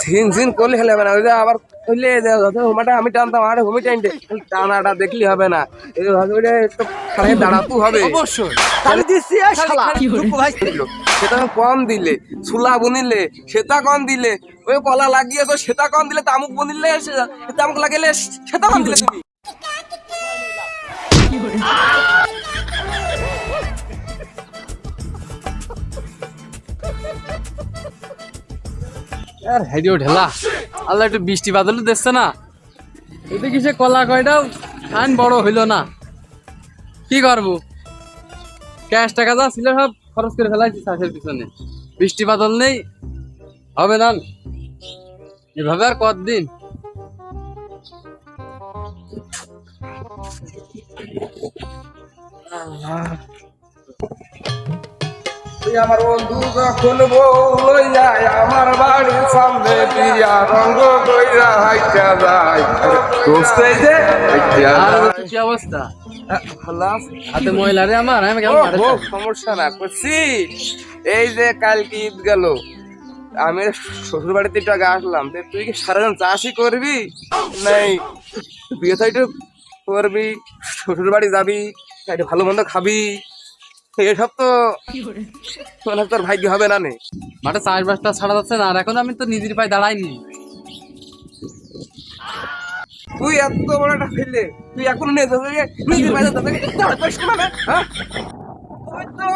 ঝিন ঝিন করলে হেলে হবে না। ওই যে আবার কইলে হুমাটা আমি টানতাম আরে হুমি টাইনতে টানাটা দেখলি হবে না। এই যে ওইটা একটু খাড়ে দাঁড়াতু হবে। অবশ্যই। তাহলে শালা। সেটা কম দিলে সুলা বুনিলে সেটা কম দিলে ওই কলা লাগিয়ে তো সেটা কম দিলে তামুক বুনিলে তামুক লাগিলে সেটা কম দিলে তুমি। আর হেডিও ঢেলা। আল্লাহ একটু বৃষ্টি বাদলও দেখছে না। এতে কিসে কলা কয়টাও খান বড় হইল না। কি করব? ক্যাশ টাকা যা ছিল সব খরচ করে ফেলাইছি চাষের পিছনে। বৃষ্টি বাদল নেই, হবে না। এভাবে আর কতদিন? তুই আমার বন্ধু যখন বউ যায় আমার বাড়ির সামনে দিয়া রঙ্গ কইরা হাইটা যায়। দোস্ত এই যে কি অবস্থা? হাতে রে আমার আমি কেমন? সমস্যা না করছি। এই যে কালকে ঈদ গেল আমি শ্বশুর বাড়িতে একটু আগে আসলাম। তুই কি সারাদিন চাষই করবি? নাই। বিয়ে তো একটু করবি। শ্বশুর বাড়ি যাবি ভালো মন্দ খাবি। এসব তো মনে তোর ভাগ্য হবে না নে? মাঠে চাষবাসটা ছাড়া যাচ্ছে না আর এখন আমি তো নিজের পায়ে দাঁড়াইনি। তুই এত বড় একটা ফেলে তুই এখন নিয়ে যাবে নিজের যাবে দাঁড়াতে না হ্যাঁ? তুই তো।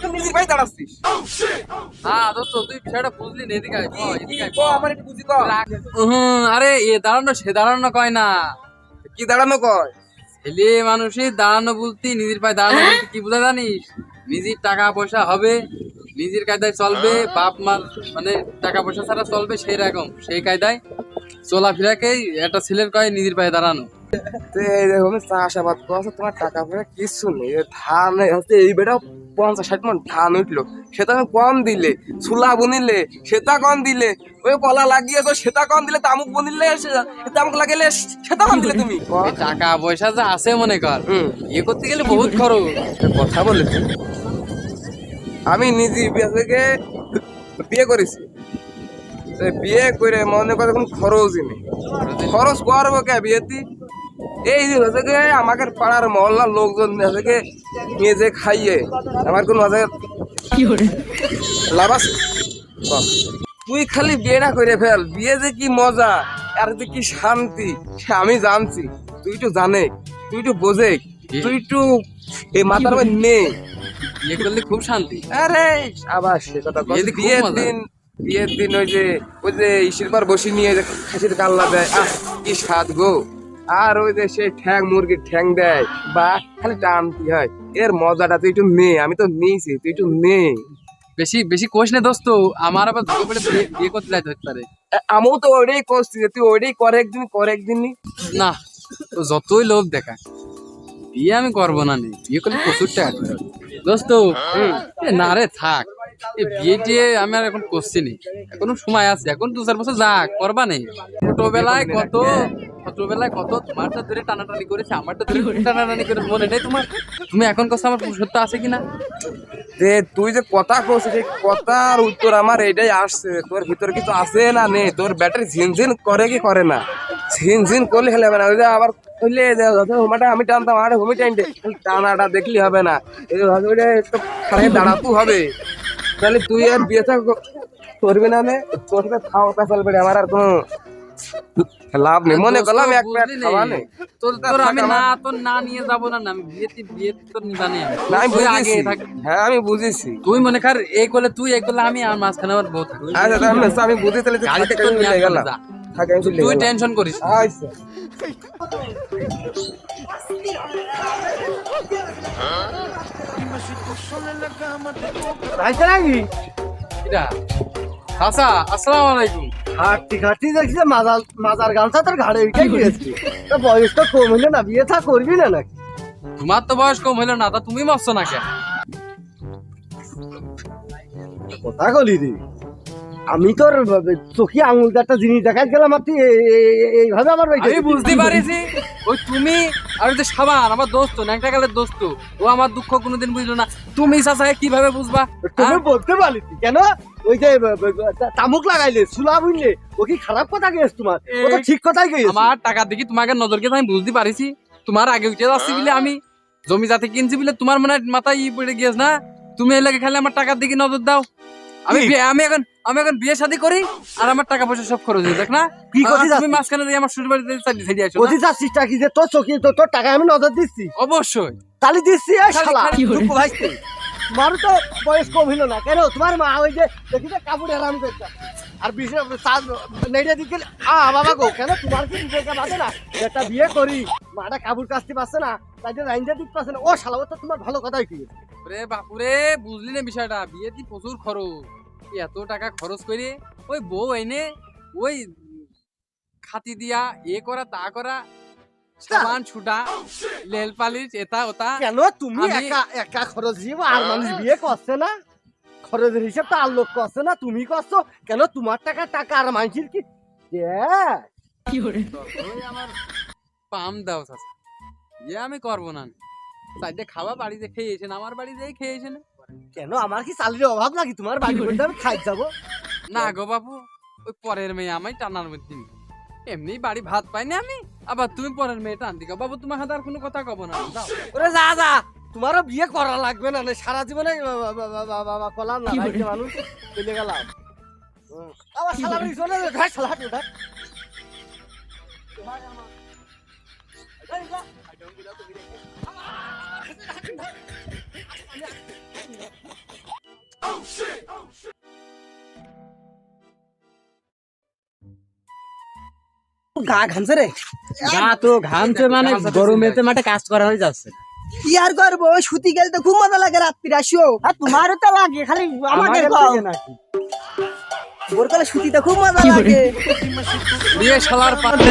তুই নিজের বাইরে দাঁড়াচ্ছিস। হ্যাঁ দোস্ত তুই বিষয়টা বুঝলি না এদিকে আমার একটু বুঝি। আরে এ দাঁড়ানো সে দাঁড়ানো কয় না। কি দাঁড়ানো কয়? ছেলে মানুষে দাঁড়ানো বলতে নিজের পায়ে দাঁড়ানো বলতে কি বুঝা জানিস? নিজের টাকা পয়সা হবে নিজের কায়দায় চলবে বাপ মার মানে টাকা পয়সা ছাড়া চলবে সেই রকম সেই কায়দায় চলাফেরাকেই একটা ছেলের কয় নিজের পায়ে দাঁড়ানো। তো এই দেখো চাষাবাদ করছ তোমার টাকা পয়সা কিছু নেই ধান এই বেটা পঞ্চাশ ষাট মন ধান উঠল। সেটা কম দিলে সুলা বুনিলে সেটা কম দিলে ওই কলা লাগিয়ে তো সেটা কম দিলে তামুক বুনিলে তামুক লাগিলে সেটা কম দিলে তুমি। টাকা পয়সা যা আছে মনে কর ইয়ে করতে গেলে বহুত খরচ। কথা বলেছি। আমি নিজে বিয়ে থেকে বিয়ে করেছি। বিয়ে করে মনে করে কোনো খরচই নেই। খরচ করব কে বিয়েতে? এই যে হচ্ছে কি আমাকে পাড়ার মহল্লার লোকজন হচ্ছে কি নিয়ে খাইয়ে আমার কোনো হচ্ছে লাভ আছে? তুই খালি বিয়েটা করে ফেল বিয়ে যে কি মজা আর যে কি শান্তি সে আমি জানছি তুই তো জানে তুই তো বোঝে তুই তো এই মাথার মধ্যে নেই ইয়ে করলে খুব শান্তি। আরে আবার সে কথা বিয়ের দিন বিয়ের দিন ওই যে ওই যে ইসির পর বসে নিয়ে যে খাসির কাল্লা দেয় আহ কি স্বাদ গো। আর ওই যে সেই ঠ্যাং মুরগির ঠ্যাং দেয় বা খালি টানতি হয়? এর মজাটা তুই একটু নে আমি তো নিয়েছি তুই একটু নে। বেশি বেশি কোষ নে দোস্ত আমার আবার ধরে পড়ে বিয়ে- করতে যাইতে হতে পারে। আমিও তো ওইটাই করছি যে তুই ওইটাই করে একদিন করে একদিন নি। না তো যতই লোভ দেখা বিয়ে আমি করব না নে বিয়ে করলে প্রচুর টাকা। দোস্ত এ না রে থাক এই বিয়ে টিয়ে আমি আর এখন করছি নি। এখনও সময় আছে এখন দু চার বছর যাক করবা নেই ছোটবেলায় কত ছোটবেলায় কত তোমারটা ধরে টানাটানি করেছে, আমারটা ধরে টানাটানি করে মনে নেই তোমার? তুমি এখন কথা আমার সত্য আছে কিনা? যে তুই যে কথা করছিস সেই কথার উত্তর আমার এটাই আসছে তোর ভিতরে কিছু আছে না নেই? তোর ব্যাটারি ঝিনঝিন করে কি করে না? ঝিনঝিন করলে হেলে হবে না। ওই যে আবার কইলে হুমাটা আমি টানতাম, আরে হুমি টাইনতে টানাটা দেখলি হবে না। এই ওইটা একটু খাড়ে দাঁড়াতু হবে। তাহলে তুই আর বিয়ে থা করবি না নে? তোর সাথে খাওয়া পেঁচাল বেড়ে আমার আর কোনো লাভ নেই। মনে করলাম এক বুঝলি খাওয়া নেই। তোর তোর আমি না তোর না নিয়ে যাব না আমি বিয়েতে বিয়েতে তোর নিবা নেই আমি। না আমি বুঝেছি। হ্যাঁ আমি বুঝেছি। তুই মনে কর এই করলে তুই এই করলে আমি আর মাঝখানে আমার বউ থাকবে। আচ্ছা তাহলে আমি বুঝি তাহলে গাড়িতে তোর নিয়ে গেলাম থাকে আমি তুই টেনশন করিস আচ্ছা। রাইতে নাকি? আসসালামু আলাইকুম। খাটতি খাটতি দেখছি যে মাজার মাজার গামছা তোর ঘাড়ে উঠে গিয়েছে। তো বয়স তো কম হলে না বিয়ে থা করবি না নাকি? তোমার তো বয়স কম হইল না তা তুমি মরছো না কেন? কথা কলি রে। আমি তোর চোখি আঙুলটা একটা জিনিস দেখাই গেলাম আর তুই এইভাবে আমার আমি বুঝতে পারিছি। ওই তুমি আর ওই যে সাবান আমার দোস্ত ন্যাংটা কালের দোস্ত ও আমার দুঃখ কোনোদিন বুঝলো না। তুমি চাচাকে কীভাবে বুঝবা? তুমি হ্যাঁ? বলতে পারলি কেন? ওই যে তামুক লাগাইলে সুলা বুঝলে ও কি খারাপ কথা গেছ তোমার? ও তো ঠিক কথাই গেছে আমার টাকা দেখি তোমাকে নজরকে তো আমি বুঝতে পারিছি। তোমার আগে উঠে যাচ্ছি বলে আমি জমি যাতে কিনছি বলে তোমার মনে মাথায় ই পড়ে গিয়েছ না? তুমি এই লাগে খালি আমার টাকার দিকে নজর দাও। আমি বিয়ে- আমি এখন আমি এখন বিয়ে শাদী করি আর আমার টাকা পয়সা সব খরচ হয়ে দেখ না? কি আর তুমি? মাঝখানে দিয়ে আমার শ্বশুর বাড়িতে চালিয়ে ছেড়ে আসো না? কোথায় যাচ্ছিস কি যে তোর চোখে তো তোর টাকা আমি নজর দিচ্ছি? অবশ্যই। তালি দিচ্ছি এই খালি- শালা। খালি- দুঃখ ভাইস্তে। তোমারও তো বয়স কম হইল না। কেন? তোমার মা ওই যে দেখি যে কাপড় আরাম করছে। আর বিশেষ নেড়ে দিকে আ বাবা গো কেন তোমার কি বিবেকে না? একটা বিয়ে করি। মাটা কাপড় কাচতে পারছে না তাই জন্য রাইন্দা দিতে পারছে না। ও শালা ও তো তোমার ভালো কথাই কি রে বাপুরে বুঝলি না বিষয়টা? বিয়েতে প্রচুর খরচ। এত টাকা খরচ করে? ওই বউ এনে ওই খাতি দিয়া এ করা তা করা সাবান ছুটা লেল পালিশ এটা ওটা। কেন? তুমি আমি- একা একা খরচ দিব আর মানুষ বিয়ে করছে না। খরচের হিসাব তো আর লোক করছে না তুমি করছ। কেন? তোমার টাকা টাকা আর মানুষের কি? আমার পাম দাও চাচা। ইয়ে আমি করব না। সাইডে খাওয়া বাড়িতে খেয়েছেন আমার বাড়িতেই খেয়েছেন। কেন? আমার কি চালের অভাব নাকি? তোমার বাড়ি বলতে আমি খাই যাব? না গো বাবু ওই পরের মেয়ে আমায় টানার মধ্যে এমনি বাড়ি ভাত পাই না আমি আবার তুমি পরের মেয়ে টান দিকা বাবু তোমার হাতে আর কোনো কথা কব না যাও। ওরে যা যা তোমারও বিয়ে করা লাগবে না সারা জীবনে কলাম না মানুষ চলে গেলাম। আবার শালা বাড়ি চলে যাবে, ধর হাঁটু, ধর। এই যা। গা ঘামছে রে গা তো ঘামছে মানে গরমেতে মাঠে কাজ করা হয়ে যাচ্ছে কি আর করব সুতি গেলে তো খুব মজা লাগে রাত্রির আসিও আর তোমারও তো লাগে খালি আমাদের? ভোরকালে সুতিতে খুব মজা লাগে বিয়ে শালার পাতে